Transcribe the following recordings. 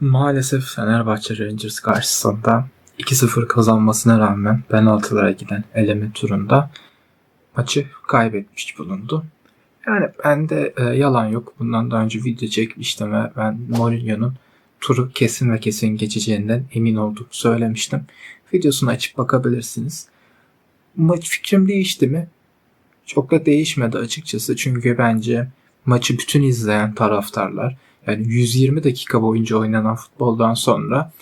Maalesef Fenerbahçe Rangers karşısında 2-0 kazanmasına rağmen penaltılara giden eleme turunda maçı kaybetmiş bulundu. Yani bende e, yalan yok. Bundan daha önce video çekmiştim ve ben Mourinho'nun turu kesin ve kesin geçeceğinden emin olduğumu söylemiştim. Videosunu açıp bakabilirsiniz. Maç fikrim değişti mi? Çok da değişmedi açıkçası. Çünkü bence maçı bütün izleyen taraftarlar yani 120 dakika boyunca oynanan futboldan sonra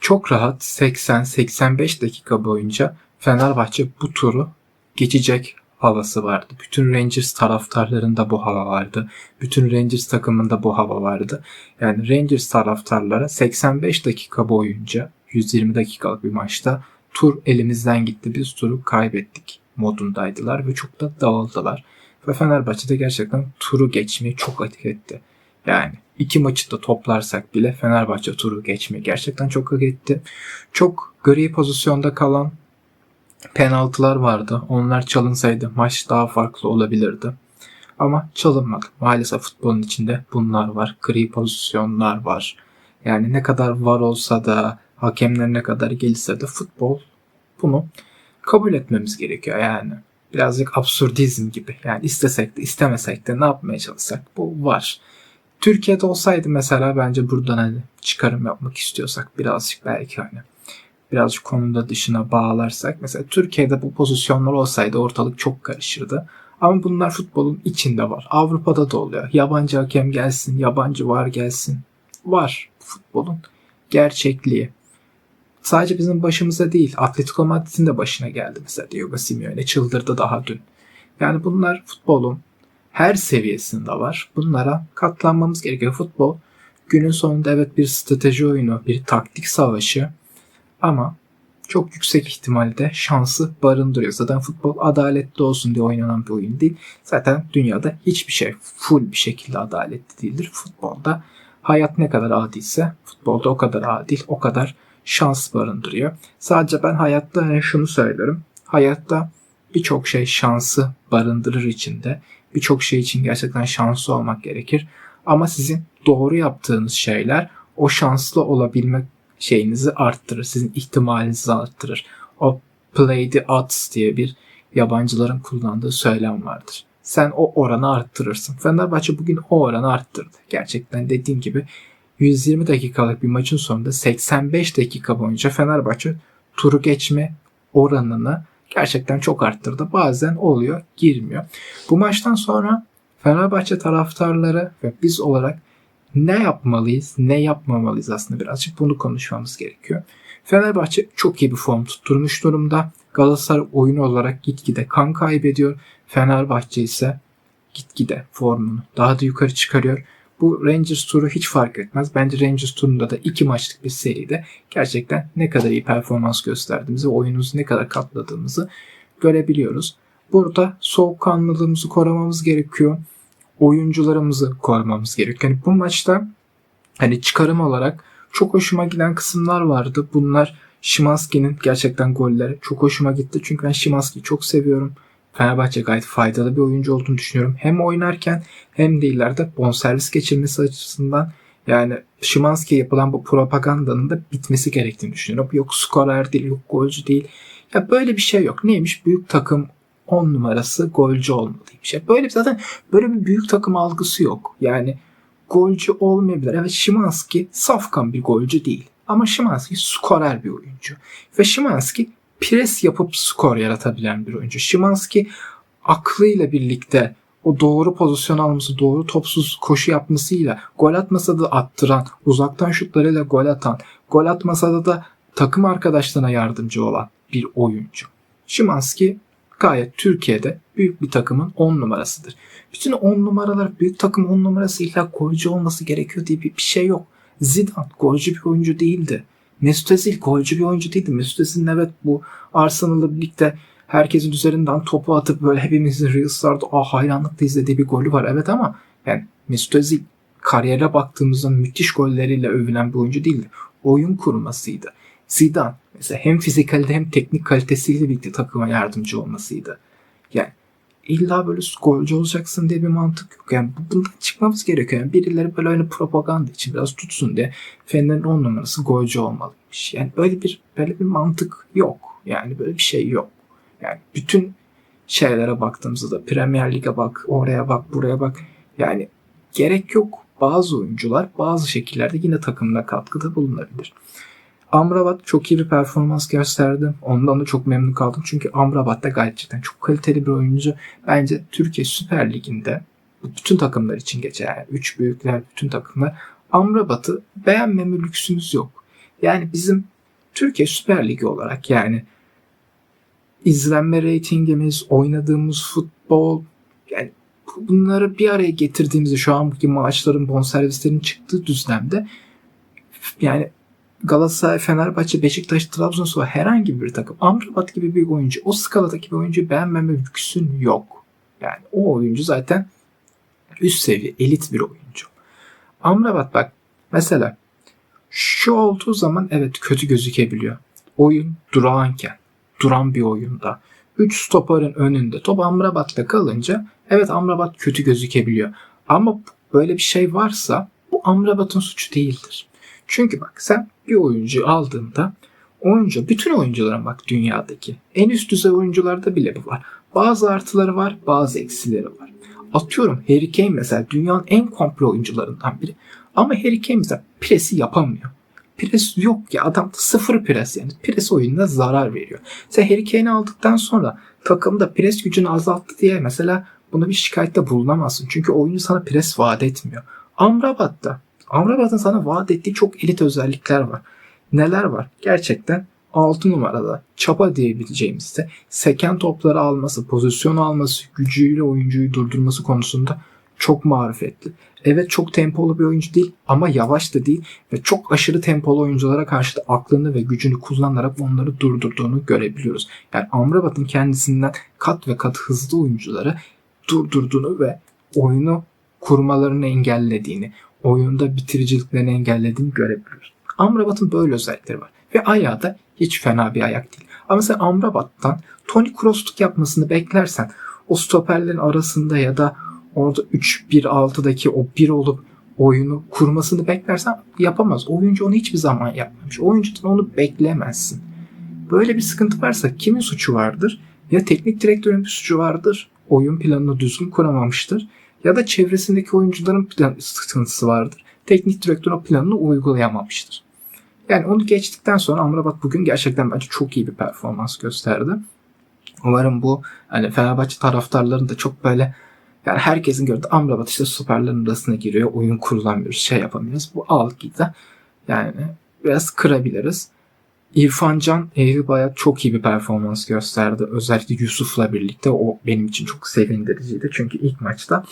çok rahat 80-85 dakika boyunca Fenerbahçe bu turu geçecek havası vardı. Bütün Rangers taraftarlarında bu hava vardı. Bütün Rangers takımında bu hava vardı. Yani Rangers taraftarlara 85 dakika boyunca 120 dakikalık bir maçta tur elimizden gitti. Biz turu kaybettik modundaydılar ve çok da dağıldılar. Ve Fenerbahçe de gerçekten turu geçmeyi çok hak etti. Yani iki maçı da toplarsak bile Fenerbahçe turu geçmeyi gerçekten çok hak etti. Çok gri pozisyonda kalan penaltılar vardı. Onlar çalınsaydı maç daha farklı olabilirdi. Ama çalınmadı. Maalesef futbolun içinde bunlar var. Gri pozisyonlar var. Yani ne kadar var olsa da hakemler ne kadar gelirse de futbol bunu kabul etmemiz gerekiyor yani. Birazcık absürdizm gibi. Yani istesek de istemesek de ne yapmaya çalışsak bu var. Türkiye'de olsaydı mesela bence buradan hani çıkarım yapmak istiyorsak birazcık belki hani birazcık konuda dışına bağlarsak mesela Türkiye'de bu pozisyonlar olsaydı ortalık çok karışırdı. Ama bunlar futbolun içinde var. Avrupa'da da oluyor. Yabancı hakem gelsin, yabancı var gelsin. Var futbolun gerçekliği. Sadece bizim başımıza değil, Atletico Madrid'in de başına geldi mesela Diego Simeone çıldırdı daha dün. Yani bunlar futbolun her seviyesinde var. Bunlara katlanmamız gerekiyor. Futbol günün sonunda evet bir strateji oyunu, bir taktik savaşı ama çok yüksek ihtimalle şansı barındırıyor. Zaten futbol adaletli olsun diye oynanan bir oyun değil. Zaten dünyada hiçbir şey full bir şekilde adaletli değildir. Futbolda hayat ne kadar adilse futbolda o kadar adil, o kadar şans barındırıyor. Sadece ben hayatta şunu söylerim. Hayatta birçok şey şansı barındırır içinde. Birçok şey için gerçekten şanslı olmak gerekir. Ama sizin doğru yaptığınız şeyler o şanslı olabilmek şeyinizi arttırır. Sizin ihtimalinizi arttırır. O play the odds diye bir yabancıların kullandığı söylem vardır. Sen o oranı arttırırsın. Fenerbahçe bugün o oranı arttırdı. Gerçekten dediğim gibi 120 dakikalık bir maçın sonunda 85 dakika boyunca Fenerbahçe turu geçme oranını gerçekten çok arttırdı. Bazen oluyor, girmiyor. Bu maçtan sonra Fenerbahçe taraftarları ve biz olarak ne yapmalıyız, ne yapmamalıyız aslında birazcık bunu konuşmamız gerekiyor. Fenerbahçe çok iyi bir form tutturmuş durumda. Galatasaray oyun olarak gitgide kan kaybediyor. Fenerbahçe ise gitgide formunu daha da yukarı çıkarıyor. Bu Rangers turu hiç fark etmez. Bence Rangers turunda da iki maçlık bir seride gerçekten ne kadar iyi performans gösterdiğimizi, oyunumuzu ne kadar katladığımızı görebiliyoruz. Burada soğukkanlılığımızı korumamız gerekiyor. Oyuncularımızı korumamız gerekiyor. Yani bu maçta hani çıkarım olarak çok hoşuma giden kısımlar vardı. Bunlar Şimanski'nin gerçekten golleri çok hoşuma gitti. Çünkü ben Şimanski'yi çok seviyorum. Fenerbahçe gayet faydalı bir oyuncu olduğunu düşünüyorum. Hem oynarken hem de ileride bonservis geçirmesi açısından yani Şimanski'ye yapılan bu propagandanın da bitmesi gerektiğini düşünüyorum. Yok skorer değil, yok golcü değil. Ya böyle bir şey yok. Neymiş? Büyük takım 10 numarası golcü olmalıymış. Ya böyle zaten böyle bir büyük takım algısı yok. Yani golcü olmayabilir. Evet Şimanski safkan bir golcü değil. Ama Şimanski skorer bir oyuncu. Ve Şimanski pres yapıp skor yaratabilen bir oyuncu. Şimanski aklıyla birlikte o doğru pozisyon alması, doğru topsuz koşu yapmasıyla gol atmasa da attıran, uzaktan şutlarıyla gol atan, gol atmasa da takım arkadaşlarına yardımcı olan bir oyuncu. Şimanski gayet Türkiye'de büyük bir takımın 10 numarasıdır. Bütün 10 numaralar büyük takım 10 numarası illa golcü olması gerekiyor diye bir, bir şey yok. Zidane golcü bir oyuncu değildi. Mesut Özil golcü bir oyuncu değildi. Mesut Özil'in evet bu Arsenal'la birlikte herkesin üzerinden topu atıp böyle hepimizin Reels'larda ah hayranlıkla izlediği bir golü var. Evet ama yani Mesut Özil kariyere baktığımızda müthiş golleriyle övülen bir oyuncu değildi. Oyun kurmasıydı. Zidane mesela hem fizikalde hem teknik kalitesiyle birlikte takıma yardımcı olmasıydı. Yani illa böyle golcü olacaksın diye bir mantık yok. Yani bu- bundan çıkmamız gerekiyor. Yani birileri böyle öyle propaganda için biraz tutsun diye Fener'in 10 numarası golcü olmalıymış. Yani böyle bir böyle bir mantık yok. Yani böyle bir şey yok. Yani bütün şeylere baktığımızda da Premier Lig'e bak, oraya bak, buraya bak. Yani gerek yok. Bazı oyuncular bazı şekillerde yine takımına katkıda bulunabilir. Amrabat çok iyi bir performans gösterdi. Ondan da çok memnun kaldım. Çünkü Amrabat da cidden çok kaliteli bir oyuncu. Bence Türkiye Süper Ligi'nde bütün takımlar için geçer. Yani üç büyükler, bütün takımlar. Amrabat'ı beğenmeme lüksümüz yok. Yani bizim Türkiye Süper Ligi olarak yani izlenme reytingimiz, oynadığımız futbol yani bunları bir araya getirdiğimizde şu anki maçların bonservislerin çıktığı düzlemde yani Galatasaray, Fenerbahçe, Beşiktaş, Trabzonspor herhangi bir takım Amrabat gibi bir oyuncu o skaladaki bir oyuncuyu beğenmeme lüksün yok. Yani o oyuncu zaten üst seviye, elit bir oyuncu. Amrabat bak mesela şu olduğu zaman evet kötü gözükebiliyor. Oyun durağanken, duran bir oyunda. 3 stoperin önünde top Amrabat'ta kalınca evet Amrabat kötü gözükebiliyor. Ama böyle bir şey varsa bu Amrabat'ın suçu değildir. Çünkü bak sen bir oyuncu aldığında oyuncu bütün oyuncuların bak dünyadaki en üst düzey oyuncularda bile bu var. Bazı artıları var, bazı eksileri var. Atıyorum Harry Kane mesela dünyanın en komple oyuncularından biri. Ama Harry Kane mesela presi yapamıyor. Pres yok ya adam sıfır pres yani. Pres oyununa zarar veriyor. Sen Harry Kane'i aldıktan sonra takımda pres gücünü azalttı diye mesela buna bir şikayette bulunamazsın. Çünkü oyuncu sana pres vaat etmiyor. Amrabat'ta Amrabat'ın sana vaat ettiği çok elit özellikler var. Neler var? Gerçekten 6 numarada çapa diyebileceğimizde seken topları alması, pozisyon alması, gücüyle oyuncuyu durdurması konusunda çok marifetli. Evet çok tempolu bir oyuncu değil ama yavaş da değil ve çok aşırı tempolu oyunculara karşı da aklını ve gücünü kullanarak onları durdurduğunu görebiliyoruz. Yani Amrabat'ın kendisinden kat ve kat hızlı oyuncuları durdurduğunu ve oyunu kurmalarını engellediğini, oyunda bitiriciliklerini engellediğini görebiliyoruz. Amrabat'ın böyle özellikleri var. Ve ayağı da hiç fena bir ayak değil. Ama sen Amrabat'tan Tony Kroos'luk yapmasını beklersen o stoperlerin arasında ya da orada 3-1-6'daki o 1 olup oyunu kurmasını beklersen yapamaz. Oyuncu onu hiçbir zaman yapmamış. Oyuncudan onu beklemezsin. Böyle bir sıkıntı varsa kimin suçu vardır? Ya teknik direktörün bir suçu vardır. Oyun planını düzgün kuramamıştır. Ya da çevresindeki oyuncuların plan sıkıntısı vardır. Teknik direktör o planını uygulayamamıştır. Yani onu geçtikten sonra Amrabat bugün gerçekten bence çok iyi bir performans gösterdi. Umarım bu hani Fenerbahçe taraftarlarının da çok böyle yani herkesin gördüğü Amrabat işte süperlerin arasına giriyor. Oyun kurulamıyoruz, şey yapamıyoruz. Bu algıyı da yani biraz kırabiliriz. İrfan Can Eylül Bayat çok iyi bir performans gösterdi. Özellikle Yusuf'la birlikte o benim için çok sevindiriciydi. Çünkü ilk maçta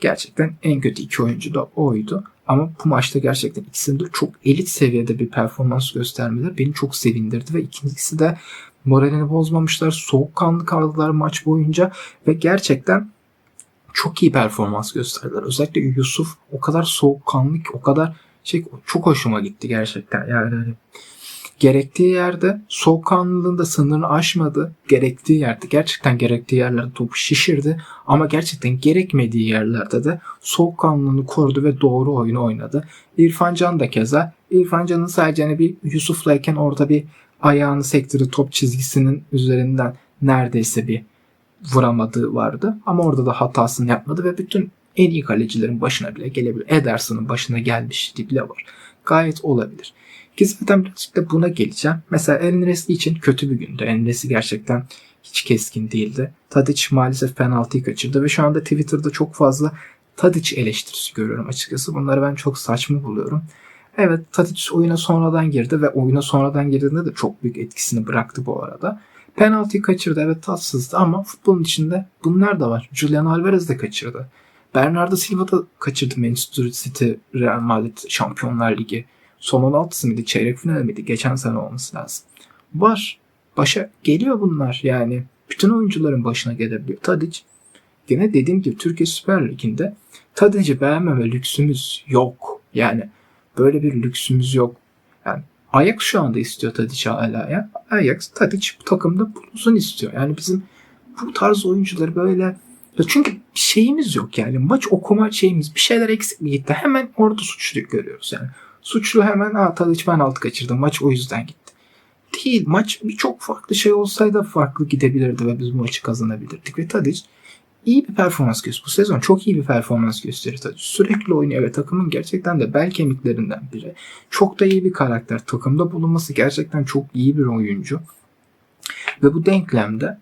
gerçekten en kötü iki oyuncu da oydu. Ama bu maçta gerçekten ikisinin de çok elit seviyede bir performans göstermeleri beni çok sevindirdi. Ve ikincisi de moralini bozmamışlar. Soğukkanlı kaldılar maç boyunca. Ve gerçekten çok iyi performans gösterdiler. Özellikle Yusuf o kadar soğukkanlı ki o kadar şey çok hoşuma gitti gerçekten. Yani hani gerektiği yerde soğukkanlılığında sınırını aşmadı. Gerektiği yerde gerçekten gerektiği yerlerde topu şişirdi. Ama gerçekten gerekmediği yerlerde de soğukkanlılığını korudu ve doğru oyunu oynadı. İrfan Can da keza. İrfan Can'ın sadece hani bir Yusuf'layken orada bir ayağını sektirdi top çizgisinin üzerinden neredeyse bir vuramadığı vardı. Ama orada da hatasını yapmadı ve bütün en iyi kalecilerin başına bile gelebilir. Ederson'un başına gelmiş bile var. Gayet olabilir. Ki zaten birazcık da buna geleceğim. Mesela Enresli için kötü bir gündü. Enresli gerçekten hiç keskin değildi. Tadic maalesef penaltıyı kaçırdı ve şu anda Twitter'da çok fazla Tadic eleştirisi görüyorum açıkçası. Bunları ben çok saçma buluyorum. Evet Tadic oyuna sonradan girdi ve oyuna sonradan girdiğinde de çok büyük etkisini bıraktı bu arada. Penaltıyı kaçırdı evet tatsızdı ama futbolun içinde bunlar da var. Julian Alvarez de kaçırdı. Bernardo Silva da kaçırdı Manchester City Real Madrid Şampiyonlar Ligi. Son 16'sı mıydı? Çeyrek final miydi? Geçen sene olması lazım. Var. Başa geliyor bunlar yani. Bütün oyuncuların başına gelebiliyor. Tadic gene dediğim gibi Türkiye Süper Ligi'nde Tadic'i beğenmeme lüksümüz yok. Yani böyle bir lüksümüz yok. Yani Ajax şu anda istiyor Tadic'i hala ya. Ajax Tadic bu takımda bulunsun istiyor. Yani bizim bu tarz oyuncuları böyle Ya çünkü şeyimiz yok yani. Maç okuma şeyimiz bir şeyler eksik gitti? Hemen orada suçlu görüyoruz yani. Suçlu hemen aa Tadiç penaltı kaçırdı. Maç o yüzden gitti. Değil. Maç birçok farklı şey olsaydı farklı gidebilirdi ve biz bu maçı kazanabilirdik. Ve Tadiç iyi bir performans gösteriyor. Bu sezon çok iyi bir performans gösteriyor Tadiç. Sürekli oynuyor ve takımın gerçekten de bel kemiklerinden biri. Çok da iyi bir karakter. Takımda bulunması gerçekten çok iyi bir oyuncu. Ve bu denklemde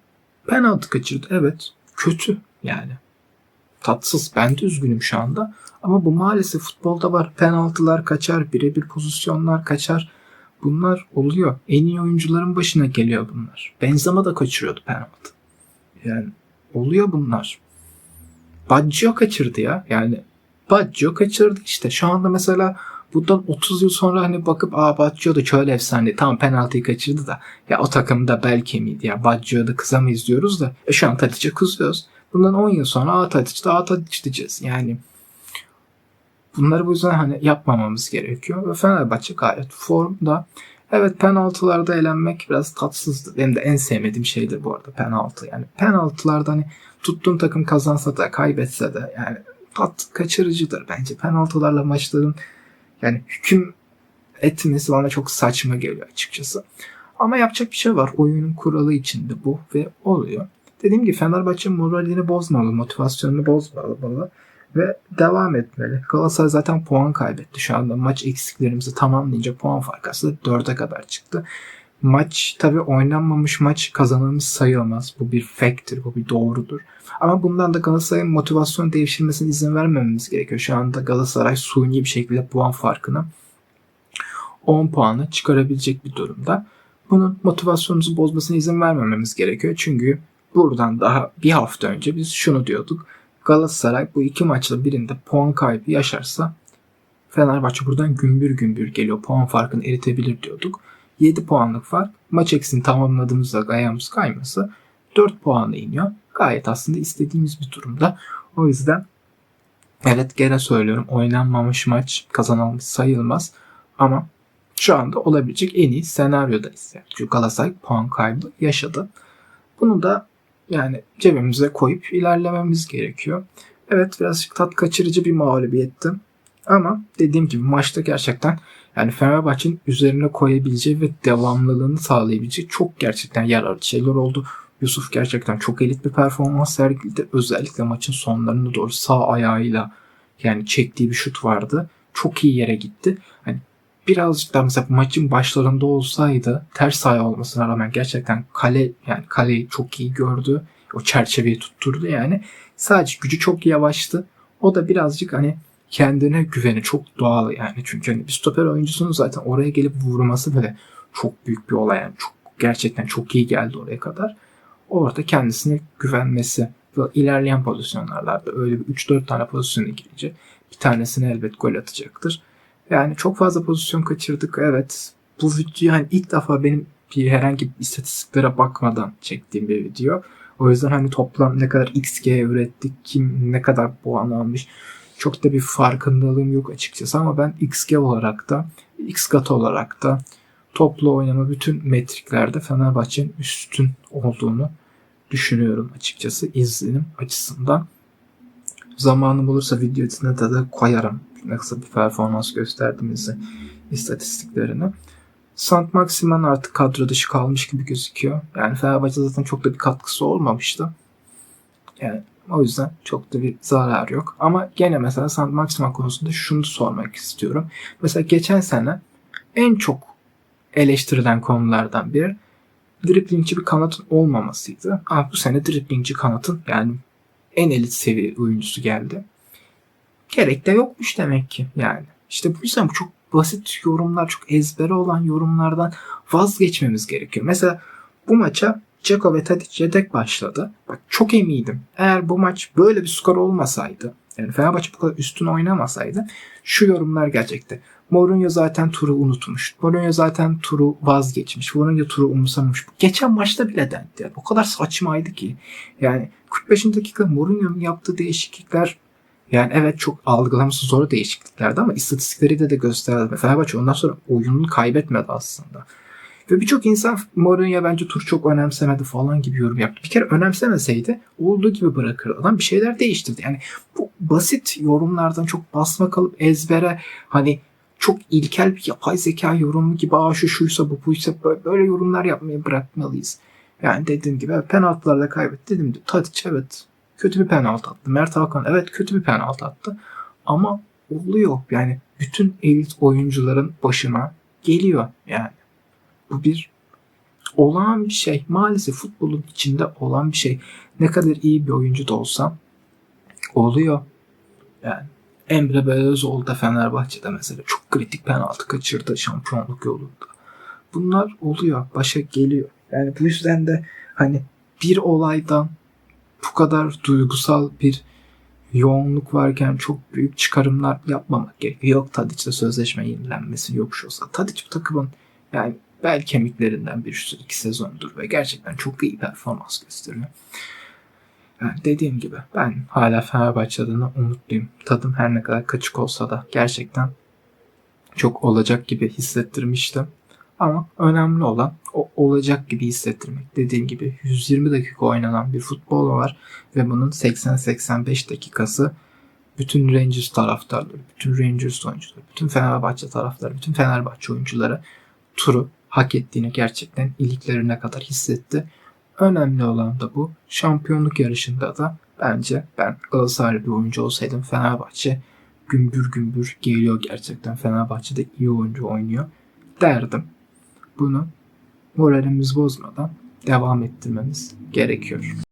penaltı kaçırdı. Evet. Kötü yani. Tatsız. Ben de üzgünüm şu anda. Ama bu maalesef futbolda var. Penaltılar kaçar. Birebir pozisyonlar kaçar. Bunlar oluyor. En iyi oyuncuların başına geliyor bunlar. Benzema da kaçırıyordu penaltı. Yani oluyor bunlar. Baggio kaçırdı ya. Yani Baggio kaçırdı işte. Şu anda mesela bundan 30 yıl sonra hani bakıp aa Baggio da şöyle efsane. Tamam penaltıyı kaçırdı da. Ya o takımda bel kemiğiydi ya. Baggio'da da kızamayız diyoruz da. E şu an Tadic'e kızıyoruz. Bundan 10 yıl sonra aa Tadic de aa Tadic diyeceğiz. Yani bunları bu yüzden hani yapmamamız gerekiyor. Ve Fenerbahçe gayet formda. Evet penaltılarda elenmek biraz tatsızdı. Benim de en sevmediğim şeydir bu arada penaltı. Yani penaltılarda hani tuttuğum takım kazansa da kaybetse de yani tat kaçırıcıdır bence. Penaltılarla maçların yani hüküm etmesi bana çok saçma geliyor açıkçası. Ama yapacak bir şey var. Oyunun kuralı içinde bu ve oluyor. Dediğim gibi Fenerbahçe moralini bozmalı, motivasyonunu bozmalı ve devam etmeli. Galatasaray zaten puan kaybetti şu anda. Maç eksiklerimizi tamamlayınca puan farkı aslında 4'e kadar çıktı. Maç tabii oynanmamış maç kazanılmış sayılmaz. Bu bir fact'tir, bu bir doğrudur. Ama bundan da Galatasaray'ın motivasyon devşirmesine izin vermememiz gerekiyor. Şu anda Galatasaray suni bir şekilde puan farkını 10 puanı çıkarabilecek bir durumda. Bunun motivasyonumuzu bozmasına izin vermememiz gerekiyor. Çünkü buradan daha bir hafta önce biz şunu diyorduk. Galatasaray bu iki maçla birinde puan kaybı yaşarsa Fenerbahçe buradan gümbür gümbür geliyor. Puan farkını eritebilir diyorduk. 7 puanlık fark. Maç eksini tamamladığımızda ayağımız kayması 4 puanı iniyor. Gayet aslında istediğimiz bir durumda. O yüzden evet gene söylüyorum oynanmamış maç kazanılmış sayılmaz. Ama şu anda olabilecek en iyi senaryodayız. Yani çünkü Galatasaray puan kaybı yaşadı. Bunu da yani cebimize koyup ilerlememiz gerekiyor. Evet birazcık tat kaçırıcı bir mağlubiyetti. Ama dediğim gibi maçta gerçekten yani Fenerbahçe'nin üzerine koyabileceği ve devamlılığını sağlayabileceği çok gerçekten yararlı şeyler oldu. Yusuf gerçekten çok elit bir performans sergiledi. Özellikle maçın sonlarına doğru sağ ayağıyla yani çektiği bir şut vardı. Çok iyi yere gitti. Hani birazcık daha mesela maçın başlarında olsaydı ters ayağı olmasına rağmen gerçekten kale yani kaleyi çok iyi gördü. O çerçeveyi tutturdu yani. Sadece gücü çok yavaştı. O da birazcık hani kendine güveni çok doğal yani. Çünkü hani bir stoper oyuncusunun zaten oraya gelip vurması bile çok büyük bir olay yani. Çok, gerçekten çok iyi geldi oraya kadar. Orada kendisine güvenmesi ve ilerleyen pozisyonlarda öyle bir 3-4 tane pozisyona girince bir tanesine elbet gol atacaktır. Yani çok fazla pozisyon kaçırdık. Evet. Bu video hani ilk defa benim bir herhangi bir istatistiklere bakmadan çektiğim bir video. O yüzden hani toplam ne kadar XG ürettik, kim ne kadar puan almış çok da bir farkındalığım yok açıkçası ama ben XG olarak da XGAT olarak da toplu oynama bütün metriklerde Fenerbahçe'nin üstün olduğunu düşünüyorum açıkçası izlenim açısından. Zamanım olursa video de, de koyarım nasıl bir performans gösterdiğimizi istatistiklerini. Sant Maximan artık kadro dışı kalmış gibi gözüküyor. Yani Fenerbahçe zaten çok da bir katkısı olmamıştı. Yani o yüzden çok da bir zarar yok. Ama gene mesela Sant Maximan konusunda şunu sormak istiyorum. Mesela geçen sene en çok eleştirilen konulardan biri driplingçi bir kanatın olmamasıydı. Ama bu sene driplingçi kanatın yani en elit seviye oyuncusu geldi. Gerek de yokmuş demek ki yani. İşte bu yüzden çok basit yorumlar, çok ezbere olan yorumlardan vazgeçmemiz gerekiyor. Mesela bu maça Ceko ve Tadic yedek başladı. Bak çok eminim. Eğer bu maç böyle bir skor olmasaydı, yani Fenerbahçe bu kadar üstün oynamasaydı şu yorumlar gelecekti. Mourinho zaten turu unutmuş. Mourinho zaten turu vazgeçmiş. Mourinho turu umursamamış. Geçen maçta bile dendi. Yani o kadar saçmaydı ki. Yani 45. dakika Mourinho'nun yaptığı değişiklikler yani evet çok algılaması zor değişikliklerdi ama istatistikleri de de gösterdi. Fenerbahçe ondan sonra oyununu kaybetmedi aslında. Ve birçok insan Mourinho bence tur çok önemsemedi falan gibi yorum yaptı. Bir kere önemsemeseydi olduğu gibi bırakırdı. Adam bir şeyler değiştirdi. Yani bu basit yorumlardan çok basma kalıp ezbere hani çok ilkel bir yapay zeka yorumu gibi aa şu şuysa bu buysa böyle, yorumlar yapmayı bırakmalıyız. Yani dediğim gibi penaltılarla kaybetti. Dediğim gibi Tadic evet kötü bir penaltı attı. Mert Hakan evet kötü bir penaltı attı. Ama oluyor. Yani bütün elit oyuncuların başına geliyor yani. Bu bir olağan bir şey. Maalesef futbolun içinde olan bir şey. Ne kadar iyi bir oyuncu da olsam oluyor. Yani Emre Belözoğlu da Fenerbahçe'de mesela çok kritik penaltı kaçırdı şampiyonluk yolunda. Bunlar oluyor. Başa geliyor. Yani bu yüzden de hani bir olaydan bu kadar duygusal bir yoğunluk varken çok büyük çıkarımlar yapmamak gerekiyor. Yok Tadic'le sözleşme yenilenmesi yok şu olsa. Tadic bu takımın yani bel kemiklerinden bir şu iki sezondur ve gerçekten çok iyi performans gösteriyor. Yani dediğim gibi ben hala Fenerbahçe adına umutluyum. Tadım her ne kadar kaçık olsa da gerçekten çok olacak gibi hissettirmiştim. Ama önemli olan o olacak gibi hissettirmek. Dediğim gibi 120 dakika oynanan bir futbol var ve bunun 80-85 dakikası bütün Rangers taraftarları, bütün Rangers oyuncuları, bütün Fenerbahçe taraftarları, bütün Fenerbahçe oyuncuları turu hak ettiğini gerçekten iliklerine kadar hissetti. Önemli olan da bu. Şampiyonluk yarışında da bence ben Galatasaraylı bir oyuncu olsaydım Fenerbahçe gümbür gümbür geliyor gerçekten. Fenerbahçe'de iyi oyuncu oynuyor derdim. Bunu moralimiz bozmadan devam ettirmemiz gerekiyor.